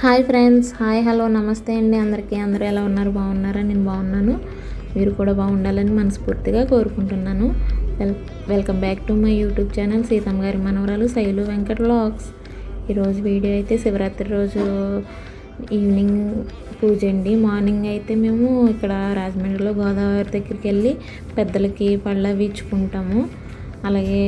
Hi friends hi hello నమస్తే అండి. అందరికీ అందరూ ఎలా ఉన్నారు? బాగున్నారా? నేను బాగున్నాను. మీరు కూడా బాగుండాలని మనస్ఫూర్తిగా కోరుకుంటున్నాను. Well welcome back to my YouTube channel Seethamma గారి మనవరాలు శైలు వెంకట్ వ్లాగ్స్. ఈరోజు వీడియో అయితే శివరాత్రి రోజు ఈవినింగ్ పూజ అండి. మార్నింగ్ అయితే మేము ఇక్కడ రాజమండ్రిలో గోదావరి దగ్గరికి వెళ్ళి పెద్దలకి పళ్ళ ఇచ్చుకుంటాము. అలాగే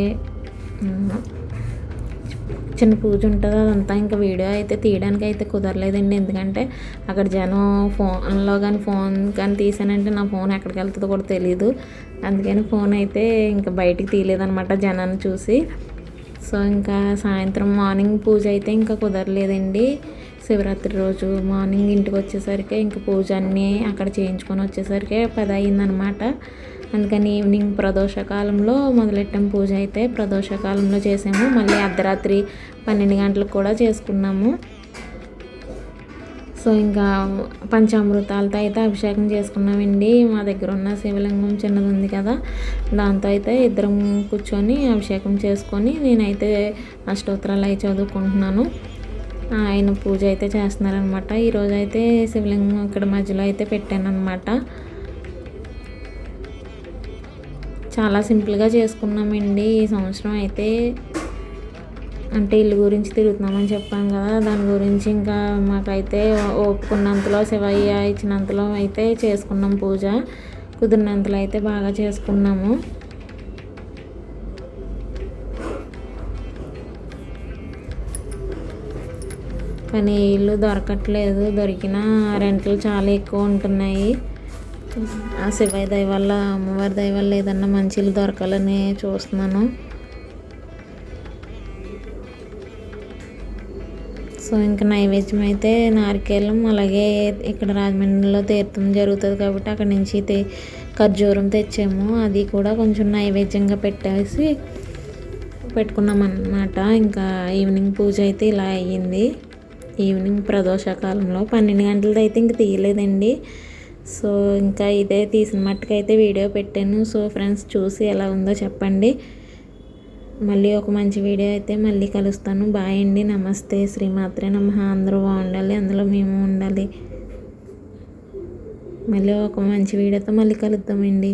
చిన్న పూజ ఉంటుంది అదంతా ఇంకా వీడియో అయితే తీయడానికి అయితే కుదరలేదండి. ఎందుకంటే అక్కడ జనం ఫోన్లో కానీ ఫోన్ కానీ తీసానంటే నా ఫోన్ ఎక్కడికి వెళ్తుందో కూడా తెలియదు అందుకని ఫోన్ అయితే ఇంకా బయటికి తీయలేదనమాట జనాన్ని చూసి. సో ఇంకా సాయంత్రం మార్నింగ్ పూజ అయితే ఇంకా కుదరలేదండి. శివరాత్రి రోజు మార్నింగ్ ఇంటికి వచ్చేసరికి ఇంకా పూజ అన్నీ అక్కడ చేయించుకొని వచ్చేసరికి పది అయిందనమాట అందుకని ఈవినింగ్ ప్రదోషకాలంలో మొదలెట్టాం. పూజ అయితే ప్రదోషకాలంలో చేసాము. మళ్ళీ అర్ధరాత్రి పన్నెండు గంటలకు కూడా చేసుకున్నాము. సో ఇంకా పంచామృతాలతో అయితే అభిషేకం చేసుకున్నామండి. మా దగ్గర ఉన్న శివలింగం చిన్నది ఉంది కదా దాంతో అయితే ఇద్దరం కూర్చొని అభిషేకం చేసుకొని నేనైతే అష్టోత్తరాలు అవి చదువుకుంటున్నాను. ఆయన పూజ అయితే చేస్తున్నారనమాట ఈరోజు అయితే శివలింగం ఇక్కడ మధ్యలో అయితే పెట్టాను అనమాట చాలా సింపుల్గా చేసుకున్నామండి. ఈ సంవత్సరం అయితే అంటే ఇల్లు గురించి తిరుగుతున్నామని చెప్పాను కదా. దాని గురించి ఇంకా మాకైతే ఒప్పుకున్నంతలో శివయ్య ఇచ్చినంతలో అయితే చేసుకున్నాం పూజ. కుదిరినంతలో అయితే బాగా చేసుకున్నాము. కానీ ఇల్లు దొరకట్లేదు. దొరికిన రెంట్లు చాలా ఎక్కువ ఉంటున్నాయి. ఆ శివయ్య దయ వల్ల అమ్మవారి దయ వల్ల ఏదన్నా మంచి దొరకాలని చూస్తున్నాను. సో ఇంకా నైవేద్యం అయితే నారికేలం అలాగే ఇక్కడ రాజమండ్రిలో తీర్థం జరుగుతుంది కాబట్టి అక్కడ నుంచి తే ఖర్జూరం తెచ్చాము. అది కూడా కొంచెం నైవేద్యంగా పెట్టేసి పెట్టుకున్నాం అన్నమాట ఇంకా ఈవినింగ్ పూజ అయితే ఇలా అయ్యింది. ఈవినింగ్ ప్రదోషకాలంలో పన్నెండు గంటలది అయితే ఇంక తీయలేదండి. సో ఇంకా ఇదే తీసిన మట్టుకైతే వీడియో పెట్టాను. సో ఫ్రెండ్స్ చూసి ఎలా ఉందో చెప్పండి. మళ్ళీ ఒక మంచి వీడియో అయితే మళ్ళీ కలుస్తాను. బాయ్ అండి. నమస్తే. శ్రీమాత్రే నమ. అందరూ బాగుండాలి. అందులో మేము ఉండాలి. మళ్ళీ ఒక మంచి వీడియోతో మళ్ళీ కలుద్దామండి.